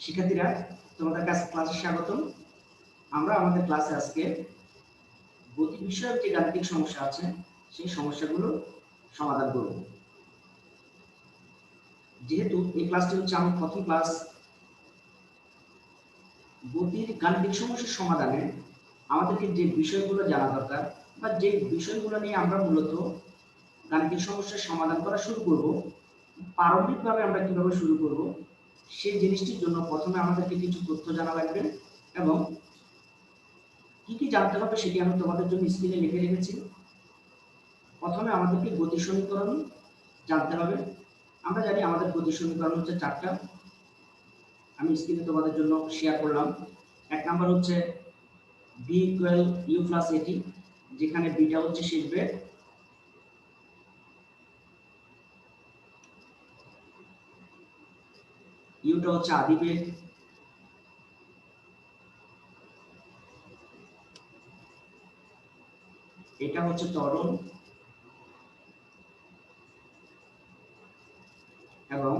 শিক্ষার্থীরা, তোমাদের কাছে ক্লাসে স্বাগতম। আমরা আমাদের ক্লাসে আজকে গতি বিষয়ক যে গাণিতিক সমস্যা আছে, সেই সমস্যাগুলো সমাধান করব। যেহেতু এই ক্লাসটি হচ্ছে আমার প্রথম ক্লাস গতির গাণিতিক সমস্যার সমাধানে আমাদেরকে যে বিষয়গুলো জানা দরকার বা যে বিষয়গুলো নিয়ে আমরা মূলত গাণিতিক সমস্যার সমাধান করা শুরু করব, প্রারম্ভিকভাবে আমরা কীভাবে শুরু করব সেই জিনিসটির জন্য প্রথমে আমাদেরকে কিছু তথ্য জানা লাগবে এবং কি কি জানতে হবে সেটি আমি তোমাদের জন্য স্ক্রিনে লিখে রেখেছি। প্রথমে আমাদেরকে গতি সমীকরণ জানতে হবে। আমরা জানি আমাদের গতি সমীকরণ হচ্ছে চারটা। আমি স্ক্রিনে তোমাদের জন্য শেয়ার করলাম। এক নাম্বার হচ্ছে বি ইকুয়াল ইউ প্লাস এটি যেখানে বিটা হচ্ছে শেষ বেগ ইউটা হচ্ছে আদি বেগ এটা হচ্ছে ত্বরণ এবং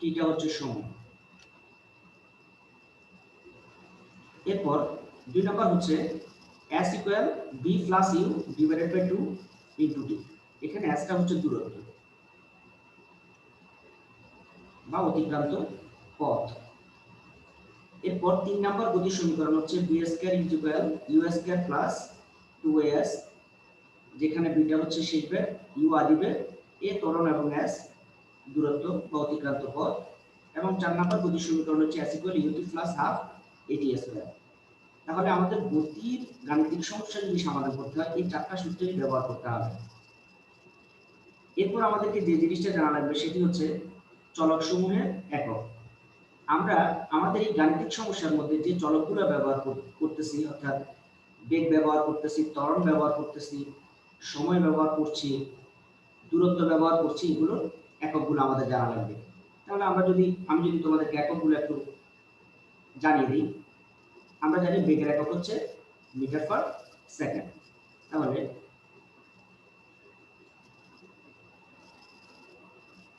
টিটা হচ্ছে সময় এরপর দুই নম্বর হচ্ছে s equal v plus u divided by two into t এখানে এসটা হচ্ছে দূরত্ব। বা অতিক্রান্ত পথ। এরপর তিন নম্বর গতি সমীকরণ হচ্ছে v square equal u plus two s যেখানে বিটা হচ্ছে শেষ ইউ আদিবে এ ত্বরণ এবং এস দূরত্ব বা অতিক্রান্ত পথ। এবং চার নম্বর গতি সমীকরণ হচ্ছে s equal u t plus half a t square তাহলে আমাদের গতির গাণিতিক সমস্যা যদি সমাধান করতে হয়, এই চারটা সূত্রই ব্যবহার করতে হবে। এরপর আমাদেরকে যে জিনিসটা জানা লাগবে সেটি হচ্ছে চলক সমূহের একক। আমরা আমাদের এই গাণিতিক সমস্যার মধ্যে যে চলকগুলো ব্যবহার করতেছি, অর্থাৎ বেগ ব্যবহার করতেছি, ত্বরণ ব্যবহার করতেছি, সময় ব্যবহার করছি, দূরত্ব ব্যবহার করছি, এগুলো এককগুলো আমাদের জানা লাগবে। তাহলে আমরা যদি, আমি যদি তোমাদেরকে এককগুলো একটু জানিয়ে দিই, আমরা জানি বেগের একক হচ্ছে মিটার পার সেকেন্ড। তাহলে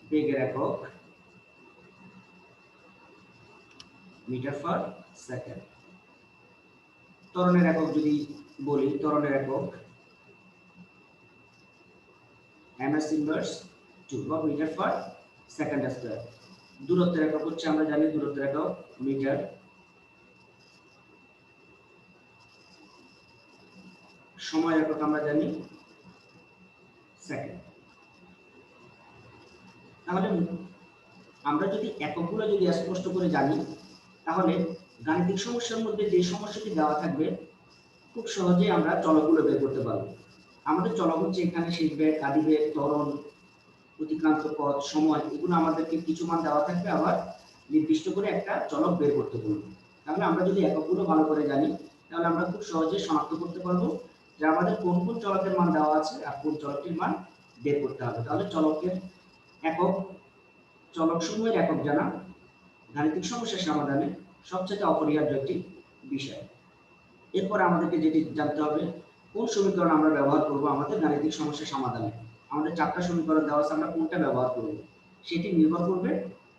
বেগের একক মিটার পার সেকেন্ড। ত্বরণের একক যদি বলি, ত্বরণের একক এমএস ইনভার্স টু বা মিটার পার সেকেন্ড স্কয়ার দূরত্বের একক হচ্ছে, আমরা জানি দূরত্বের একক মিটার সময় একক আমরা জানি সেকেন্ড। তাহলে আমরা যদি এককগুলো যদি স্পষ্ট করে জানি তাহলে গাণিতিক সমস্যার মধ্যে যে সমস্যাটি দেওয়া থাকবে, খুব সহজে আমরা চলকগুলো বের করতে পারব। আমাদের চলক হচ্ছে এখানে শেষ বেগ আদি বেগ ত্বরণ, অতিক্রান্ত পথ, সময়, এগুলো আমাদেরকে কিছু মান দেওয়া থাকবে। আবার নির্দিষ্ট করে একটা চলক বের করতে বলব। তাহলে আমরা যদি এককগুলো ভালো করে জানি, তাহলে আমরা খুব সহজে শনাক্ত করতে পারব যে আমাদের কোন কোন চলকের মান দেওয়া আছে আর কোন চলকটির মান বের করতে হবে। তাহলে চলকের একক, চলক সমূহের একক জানা। গাণিতিক সমস্যার সমাধানে সবচেয়ে অপরিহার্য একটি বিষয়। এরপর আমাদেরকে যেটি জানতে হবে, কোন সমীকরণ আমরা ব্যবহার করব? আমাদের গাণিতিক সমস্যা সমাধানে। আমাদের চারটা সমীকরণ দেওয়া আছে, আমরা কোনটা ব্যবহার করব? সেটি নির্ভর করবে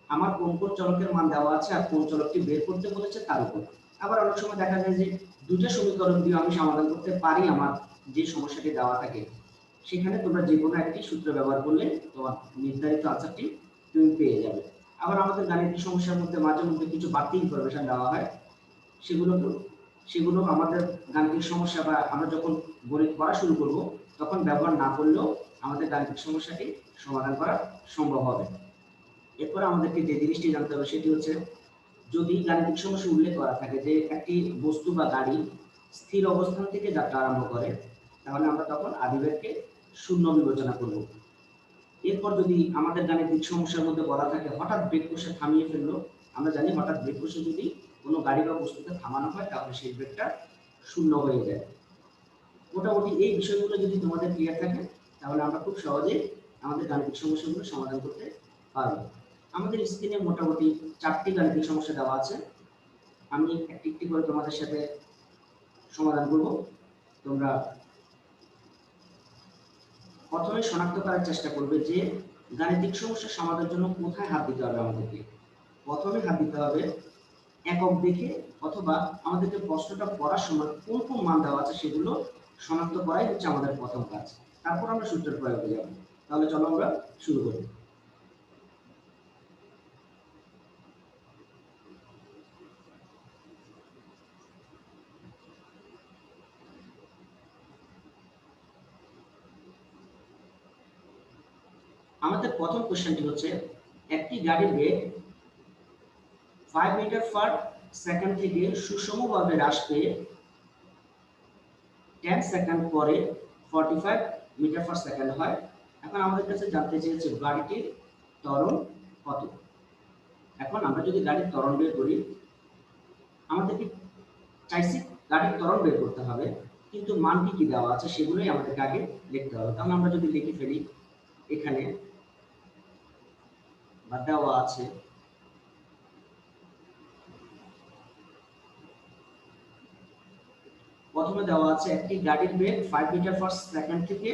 আমার কোন কোন চলকের মান দেওয়া আছে আর কোন চলকটি বের করতে বলেছে তার উপর। আবার অনেক সময় দেখা যায় যে দুটো সমীকরণ দিয়ে আমি সমাধান করতে পারি আমার যে সমস্যাটি দেওয়া থাকে। সেখানে তোমরা যে কোনো একটি সূত্র ব্যবহার করলে তোমার নির্ধারিত আনসারটি তুমি পেয়ে যাবে। আবার আমাদের গাণিতিক সমস্যার মধ্যে মাঝে মধ্যে কিছু বাড়তি ইনফরমেশন দেওয়া হয়। সেগুলো সেগুলো আমাদের গাণিতিক সমস্যা বা আমরা যখন গণিত পড়া শুরু করব, তখন ব্যবহার না করলেও আমাদের গাণিতিক সমস্যাটি সমাধান করা সম্ভব হবে। এরপর আমাদেরকে যে জিনিসটি জানতে হবে সেটি হচ্ছে, যদি গাণিতিক সমস্যা উল্লেখ করা থাকে যে একটি বস্তু বা গাড়ি স্থির অবস্থান থেকে যাত্রা আরম্ভ করে, তাহলে আমরা তখন আদিবেগকে শূন্য বিবেচনা করব। এরপর যদি আমাদের গাণিতিক সমস্যার মধ্যে বলা থাকে, হঠাৎ ব্রেক কষে থামিয়ে ফেলল, আমরা জানি হঠাৎ ব্রেক কষে যদি কোনো গাড়ি বা বস্তুকে থামানো হয়, তাহলে সেই ব্রেকটা শূন্য হয়ে যায়। মোটামুটি এই বিষয়গুলো যদি তোমাদের ক্লিয়ার থাকে, তাহলে আমরা খুব সহজেই আমাদের গাণিতিক সমস্যাগুলো সমাধান করতে পারব। আমাদের স্ক্রিনে মোটামুটি চারটি গাণিতিক সমস্যা দেওয়া আছে। আমি একটি একটি করে তোমাদের সাথে সমাধান করব। তোমরা প্রথমে শনাক্ত করার চেষ্টা করবে যে গাণিতিক সমস্যা সমাধানের জন্য কোথায় হাত দিতে হবে আমাদেরকে। প্রথমে হাত দিতে হবে একক দেখে অথবা আমাদেরকে প্রশ্নটা পড়ার সময় কোন কোন মান দেওয়া আছে সেগুলো শনাক্ত করাই হচ্ছে আমাদের প্রথম কাজ। তারপর আমরা সূত্রের প্রয়োগে যাব। তাহলে চলো আমরা শুরু করি। আমাদের প্রথম কোশ্চেনটি হচ্ছে, একটি গাড়ির বেগ ফাইভ মিটার পার সেকেন্ড থেকে সুষমভাবে হ্রাস পেয়ে টেন সেকেন্ড পরে forty five metre per second হয়। এখন আমাদের কাছে জানতে চেয়েছে গাড়িটির ত্বরণ কত? এখন আমরা যদি গাড়ির ত্বরণ বের করি, আমাদেরকে চাইছি গাড়ির ত্বরণ বের করতে হবে, কিন্তু মানটি কি দেওয়া আছে সেগুলোই আমাদেরকে আগে লিখতে হবে। তাহলে আমরা যদি লিখে ফেলি এখানে দেওয়া আছে। প্রথমে দেওয়া আছে একটি গাড়ির বেগ ফাইভ মিটার পার সেকেন্ড থেকে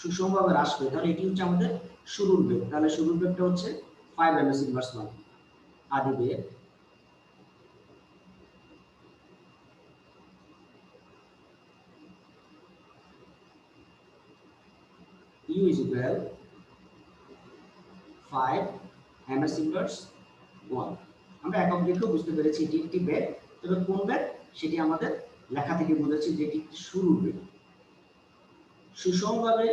সুষমভাবে হ্রাস পেয়ে তাহলে এটি হচ্ছে আমাদের শুরুর বেগ। তাহলে শুরুর বেগটা হচ্ছে five m s inverse one আদি বেগ। U is equal 5 ms inverse 1 আমরা একক দেখেও বুঝতে পেরেছি এটি একটি বেগ তবে কোন বেগ সেটি আমাদের লেখা থেকে বুঝেছি যে এটি শুরুর বেগ সুষমভাবে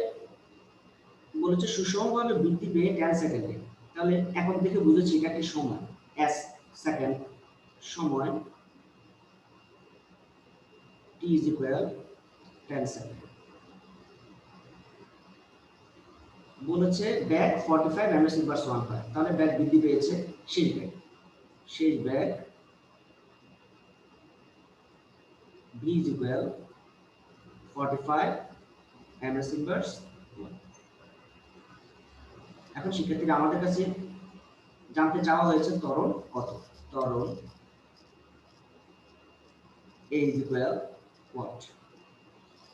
বলেছে সুষমভাবে বৃদ্ধি পেয়ে টেন সেকেন্ডে তাহলে একক দেখে বুঝেছি এটা একটি সময়। এস সেকেন্ড সময় t is equal ten second বলেছে bag forty five m s inverse one five তাহলে ব্যাগ বৃদ্ধি পেয়েছে শেষ ব্যাগ। শেষ bag equal forty five m inverse এখন শিক্ষার্থীরা আমাদের কাছে জানতে চাওয়া হয়েছে তরল কত? তরল এ ইজ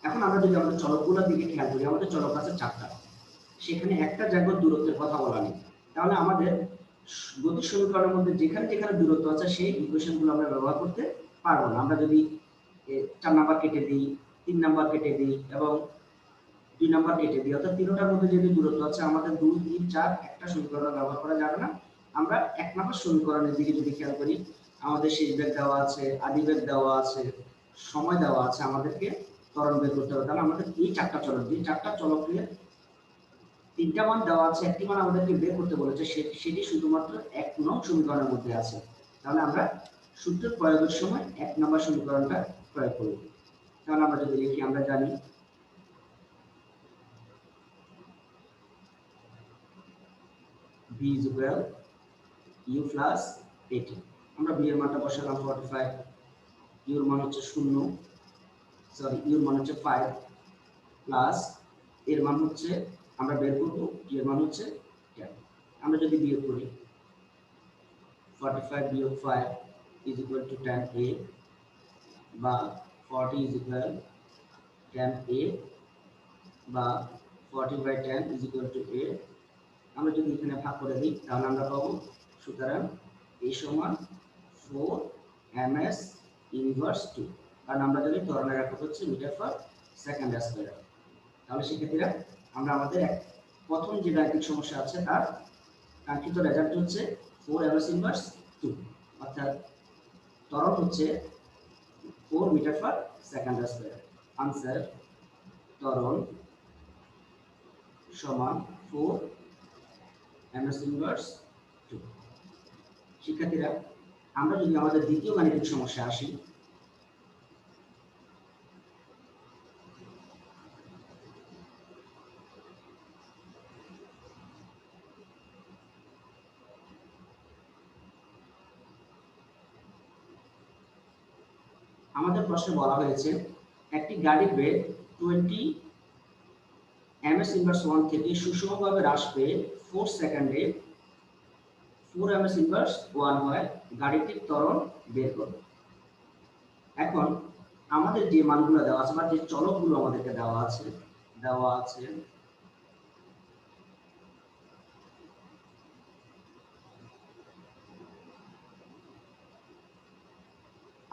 এখন আমরা যদি আমাদের চলকগুলোর দিকে খেয়াল করি, আমাদের চলক আছে চারটা। সেখানে একটা জায়গার দূরত্বের কথা বলা নেই। তাহলে আমাদের গতি সমীকরণের মধ্যে যেখানে যেখানে দূরত্ব আছে, সেই ইকুয়েশনগুলো আমরা ব্যবহার করতে পারব না। আমরা যদি চার নাম্বার কেটে দিই, তিন নাম্বার কেটে দিই এবং দুই নাম্বার কেটে দিই, অর্থাৎ তিনটার মধ্যে যদি দূরত্ব আছে, আমাদের দুই, তিন, চার একটা সমীকরণ ব্যবহার করা যাবে না। আমরা এক নাম্বার সমীকরণের দিকে যদি খেয়াল করি, আমাদের শেষ বেগ দেওয়া আছে, আদি বেগ দেওয়া আছে, সময় দেওয়া আছে আমাদেরকে ত্বরণ বের করতে হবে। তাহলে আমাদের এই চারটা চলক দিয়ে, চারটা চলক চলকের তিনটা মান দেওয়া আছে, একটি মান আমাদেরকে বের করতে বলেছে সেটি শুধুমাত্র এক নং সমীকরণের মধ্যে আছে। তাহলে আমরা সূত্র প্রয়োগের সময় এক নম্বর সমীকরণটা প্রয়োগ করব তাহলে আমরা যদি লিখি, আমরা জানি u plus 18 আমরা v এর মানটা বসালাম 45 u এর মান হচ্ছে 0 সরি এর মান হচ্ছে 5 প্লাস এর মান হচ্ছে আমরা বের করব টি মান হচ্ছে 10 আমরা যদি বিয়োগ করি 45 বিয়োগ 5 is টু to 10a বা 40 is equal 10a বা 40 by 10 is equal to a আমরা যদি এখানে ভাগ করে দিই, তাহলে আমরা পাবো সুতরাং a সমান 4 ms ইনভার্স 2 কারণ আমরা জানি ত্বরণের একক হচ্ছে মিটার পার সেকেন্ড স্কয়ার। তাহলে শিক্ষার্থীরা আমরা আমাদের প্রথম যে গাণিতিক সমস্যা আছে, তার কাঙ্ক্ষিত রেজাল্ট হচ্ছে ফোর এমএস ইনভার্স টু অর্থাৎ ত্বরণ হচ্ছে four metre per second square answer ত্বরণ সমান ফোর এমএস ইনভার্স টু শিক্ষার্থীরা, আমরা যদি আমাদের দ্বিতীয় গাণিতিক সমস্যা আসি আমাদের প্রশ্নে বলা হয়েছে, একটি গাড়ির বেগ twenty m s inverse one থেকে সুষমভাবে হ্রাস পেয়ে ফোর সেকেন্ডে ফোর এমএস ইনভার্স ওয়ান হয় গাড়িটির ত্বরণ বের করবে। এখন আমাদের যে মানগুলো দেওয়া আছে বা যে চলকগুলো আমাদেরকে দেওয়া আছে দেওয়া আছে,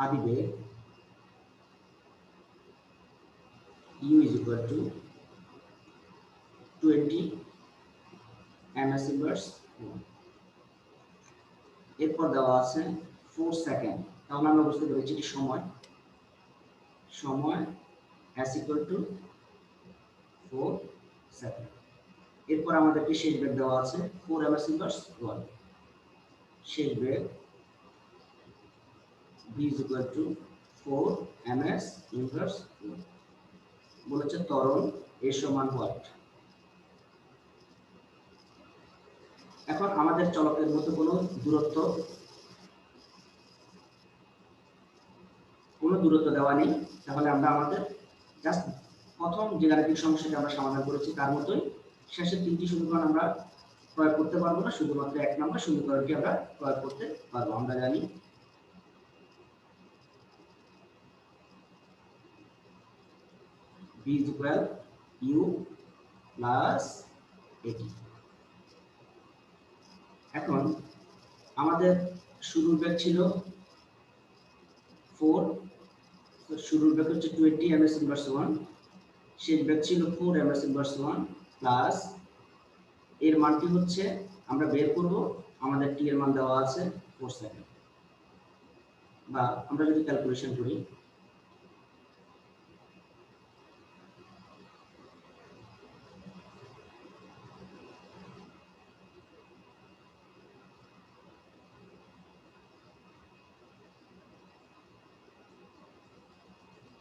আদি বেগ u is equal to 20 ms inverse 1 এরপর দেওয়া আছে 4 সেকেন্ড তাহলে আমরা বুঝতে পেরেছি এটি সময়? সময় s equal to 4 সেকেন্ড এরপর আমাদেরকে শেষ বেগ দেওয়া আছে? 4 ms inverse 1 শেষ বেগ v is equal to 4 ms inverse 1 বলেছে ত্বরণ এ সমান হোয়াট? এখন আমাদের চলকের মধ্যে কোনো দূরত্ব কোনো দূরত্ব দেওয়া নেই। তাহলে আমরা আমাদের জাস্ট প্রথম যে গাণিতিক সমস্যাটি আমরা সমাধান করেছি, তার মতোই শেষের তিনটি সমীকরণ আমরা প্রয়োগ করতে পারব না, শুধুমাত্র এক নম্বর সমীকরণটি আমরা প্রয়োগ করতে পারব, আমরা জানি। B is equal u plus at এখন আমাদের শুরুর বেগ ছিল 4 তো শুরুর বেগ হচ্ছে 20 ms ইনভার্স 1 শেষ বেগ ছিল 4 ms ইনভার্স 1 প্লাস এর মানটি হচ্ছে আমরা বের করব, আমাদের টি এর মান দেওয়া আছে 4 সেকেন্ড বা আমরা যদি ক্যালকুলেশন করি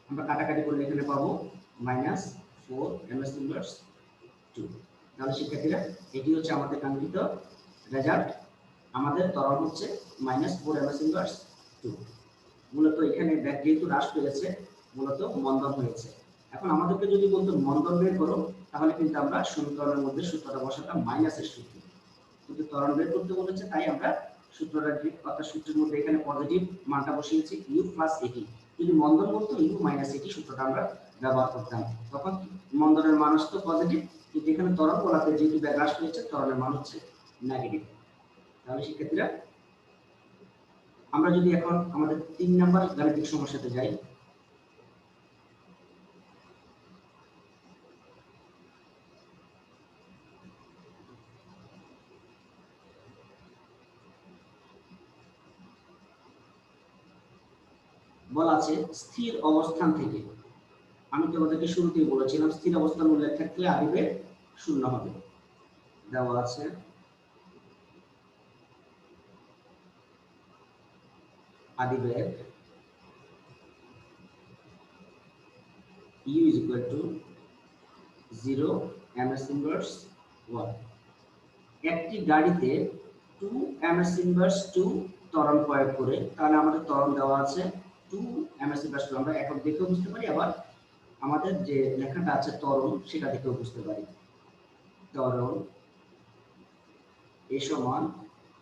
আমরা কাটাকাটি করলে এখানে পাবো minus four m s inverse two তাহলে শিক্ষার্থীরা, এটি হচ্ছে আমাদের কাঙ্ক্ষিত রেজাল্ট আমাদের তরল হচ্ছে minus four m s inverse two মূলত এখানে ব্যাগ যেহেতু হ্রাস পেয়েছে, মূলত মন্দন হয়েছে। এখন আমাদেরকে যদি বলতো মন্দন বের করো, তাহলে কিন্তু আমরা সমীকরণের মধ্যে সূত্রটা বসাতাম মাইনাসের সূত্র। কিন্তু ত্বরণ বের করতে বলেছে, তাই আমরা সূত্রটা, অর্থাৎ সূত্রের মধ্যে এখানে পজিটিভ মানটা বসিয়েছি ইউ প্লাস এটি যদি মন্দন বলতো ইউ মাইনাস এটি সূত্রটা আমরা ব্যবহার করতাম। তখন মন্দনের মানুষ তো পজিটিভ কিন্তু এখানে তরল বলাতে যেহেতু ব্যাগ হয়েছে তরলের মান হচ্ছে নেগেটিভ তাহলে সেক্ষেত্রে আমরা যদি এখন আমাদের তিন নাম্বার গাণিতিক সমস্যাতে যাই বলা আছে, স্থির অবস্থান থেকে। আমি তোমাদেরকে শুরুতেই বলেছিলাম, স্থির অবস্থান উল্লেখ থাকলে আদিবে শূন্য হবে। দেওয়া আছে। আদিবেগ u is equal to 0 ms inverse 1 একটি গাড়িতে 2 ms inverse 2 ত্বরণ প্রয়োগ করে, তাহলে আমাদের ত্বরণ দেওয়া আছে টু এমএসসি প্লাস টু আমরা এখন দেখেও বুঝতে পারি, আবার আমাদের যে লেখাটা আছে তরল, সেটা দেখেও বুঝতে পারি। তরল এ সমান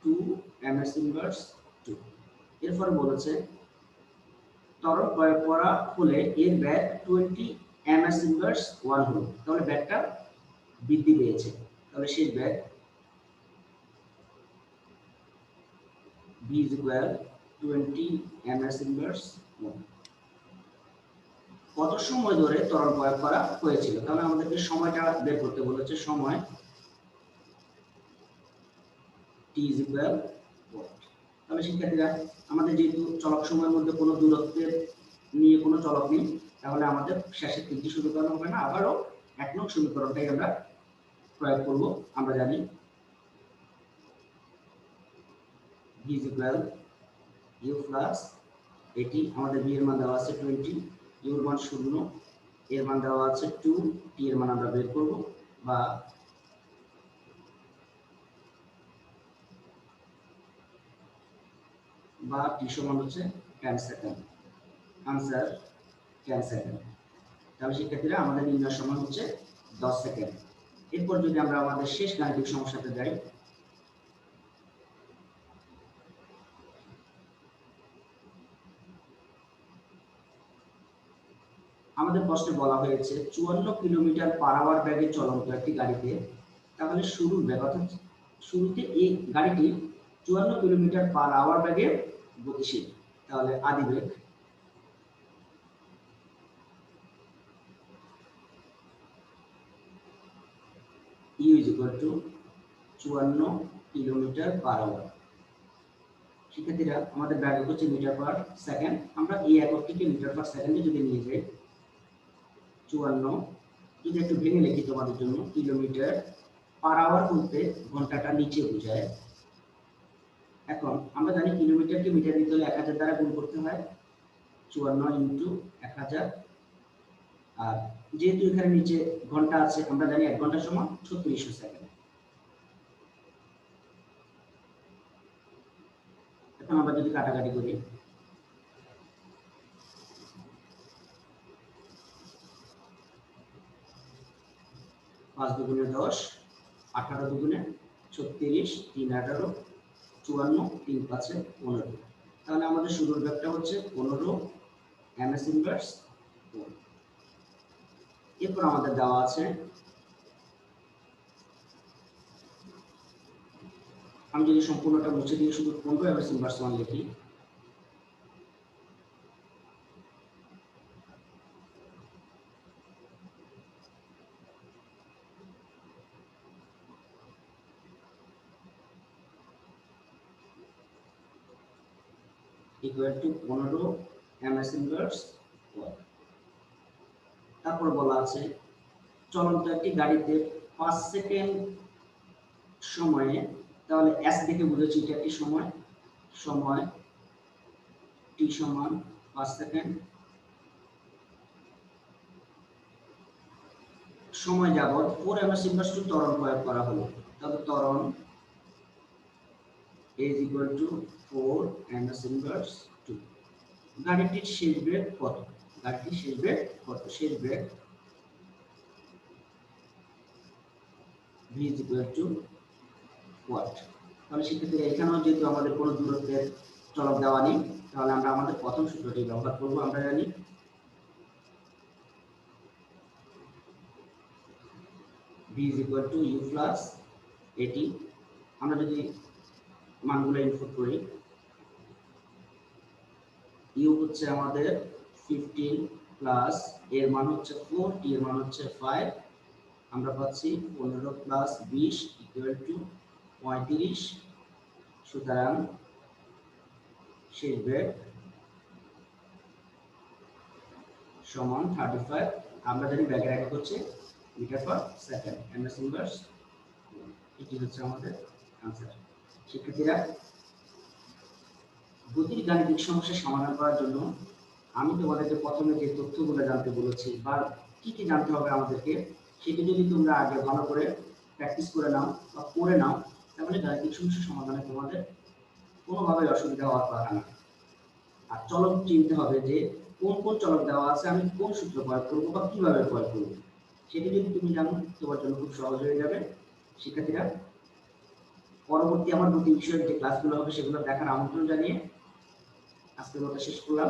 টু এমএস ইনভার্স টু এরপর বলেছে, তরল প্রয়োগ করা হলে এর bag twenty m s inverse one হলো। তাহলে ব্যাগটা বৃদ্ধি পেয়েছে। তাহলে সেই bag v is twenty ms inverse কত সময় ধরে তরল প্রয়োগ করা হয়েছিল? তাহলে আমাদেরকে সময়টা বের করতে বলেছে সময় t is equal তাহলে শিক্ষার্থীরা, আমাদের যেহেতু চলক সময়ের মধ্যে কোনো দূরত্বের নিয়ে কোনো চলক নেই, তাহলে আমাদের শেষের তিনটি সমীকরণ হবে না। আবারও এক নং সমীকরণটাই আমরা প্রয়োগ করব। আমরা জানি v ইউ প্লাস এটি আমাদের বি এর মান দেওয়া আছে টোয়েন্টি ইউর মান শূন্য এর মান দেওয়া আছে টু টি এর মান আমরা বের করব, বা বা টি সমান হচ্ছে ten second answer ten second তাহলে শিক্ষার্থীরা, আমাদের নির্ণয় সময় হচ্ছে দশ সেকেন্ড এরপর যদি আমরা আমাদের শেষ গাণিতিক সমস্যাতে যাই প্রশ্নে বলা হয়েছে, চুয়ান্ন কিলোমিটার পার আওয়ার ব্যাগে চলন্ত একটি গাড়িতে, তাহলে শুরুর ব্যাগ অর্থাৎ শুরুতে এই গাড়িটি চুয়ান্ন কিলোমিটার পার আওয়ার ব্যাগে গতিশীল। তাহলে আদি বেগ। e টু চুয়ান্ন কিলোমিটার পার আওয়ার শিক্ষার্থীরা, আমাদের ব্যাগ হচ্ছে মিটার পার সেকেন্ড আমরা এই এককটিকে মিটার পার সেকেন্ডে যদি নিয়ে যাই চুয়ান্ন। যদি একটু ভেঙে লিখি তোমাদের জন্য, কিলোমিটার পার আওয়ার বলতে ঘন্টাটা নিচে বোঝায়। এখন আমরা জানি কিলোমিটারকে মিটার দিতে হলে এক হাজার দ্বারা গুণ করতে হয়। চুয়ান্ন ইন্টু এক হাজার। আর যেহেতু এখানে নিচে ঘণ্টা আছে, আমরা জানি এক ঘণ্টা সমান ছত্রিশশো সেকেন্ড। এখন আমরা যদি কাটাকাটি করি পাঁচ দুগুণে দশ, আঠারো দুগুণে ছত্রিশ, তিন আঠারো, চুয়ান্ন, তিন পাঁচে পনেরো। তাহলে আমাদের শুরুর ব্যাগটা হচ্ছে পনেরো এম এস ইনভার্স এরপর আমাদের দেওয়া আছে আমি যদি সম্পূর্ণটা মুছে দিয়ে শুধু পনেরো এম এস ইনভার্স ওয়ান লিখি। ইকুয়াল টু পনেরো এম এস ইনভার্স ওয়ান তারপর বলা আছে চলন্ত একটি গাড়িতে পাঁচ সেকেন্ড সময়ে, তাহলে এস দেখে বুঝেছি এটা একটি সময়? সময় টি সমান পাঁচ সেকেন্ড। সময় যাবৎ four m s inverse two ত্বরণ প্রয়োগ করা হলো। তবে ত্বরণ is equal to 4 ms inverse 2 গাড়িটির শেষ বেগ কত? গাড়িটির শেষ বেগ কত? শেষ বেগ v is equal to what? তাহলে সেক্ষেত্রে এখানেও যেহেতু আমাদের কোনো দূরত্বের চলক দেওয়া নেই, তাহলে আমরা আমাদের প্রথম সূত্রটি ব্যবহার করব, আমরা জানি v is equal to u plus এটি আমরা যদি মানগুলো ইনপুট করি। ইউ হচ্ছে আমাদের ফিফটিন প্লাস এর মান হচ্ছে ফোর টি এর মান হচ্ছে ফাইভ আমরা পাচ্ছি পনেরো প্লাস বিশ ইকুয়াল টু পঁয়ত্রিশ। সুতরাং শেষ বেড সমান থার্টি ফাইভ আমরা জানি ব্যাগের একক হচ্ছে metre per second s inverse এটি হচ্ছে আমাদের আনসার শিক্ষার্থীরা গতির গাণিতিক সমস্যার সমাধান করার জন্য আমি তোমাদেরকে প্রথমে যে তথ্যগুলো জানতে বলেছি বা কি কি জানতে হবে আমাদেরকে, সেটি যদি তোমরা আগে ভালো করে প্র্যাকটিস করে নাও বা করে নাও, তাহলে গাণিতিক সমস্যার সমাধানে তোমাদের কোনোভাবে অসুবিধা হওয়ার কথা না। আর চলক চিনতে হবে যে কোন কোন চলক দেওয়া আছে, আমি কোন সূত্র প্রয়োগ করব বা কীভাবে প্রয়োগ করব, সেটি যদি তুমি জানো, তোমার জন্য খুব সহজ হয়ে যাবে। শিক্ষার্থীরা পরবর্তী আমার দুটি বিষয়ের যে ক্লাসগুলো হবে সেগুলো দেখার আমন্ত্রণ জানিয়ে আজকের মতো শেষ করলাম।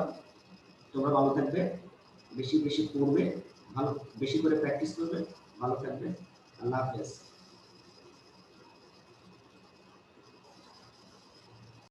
তোমরা ভালো থাকবে, বেশি বেশি পড়বে, ভালো, বেশি করে প্র্যাকটিস করবে, ভালো থাকবে। আল্লাহ হাফেজ।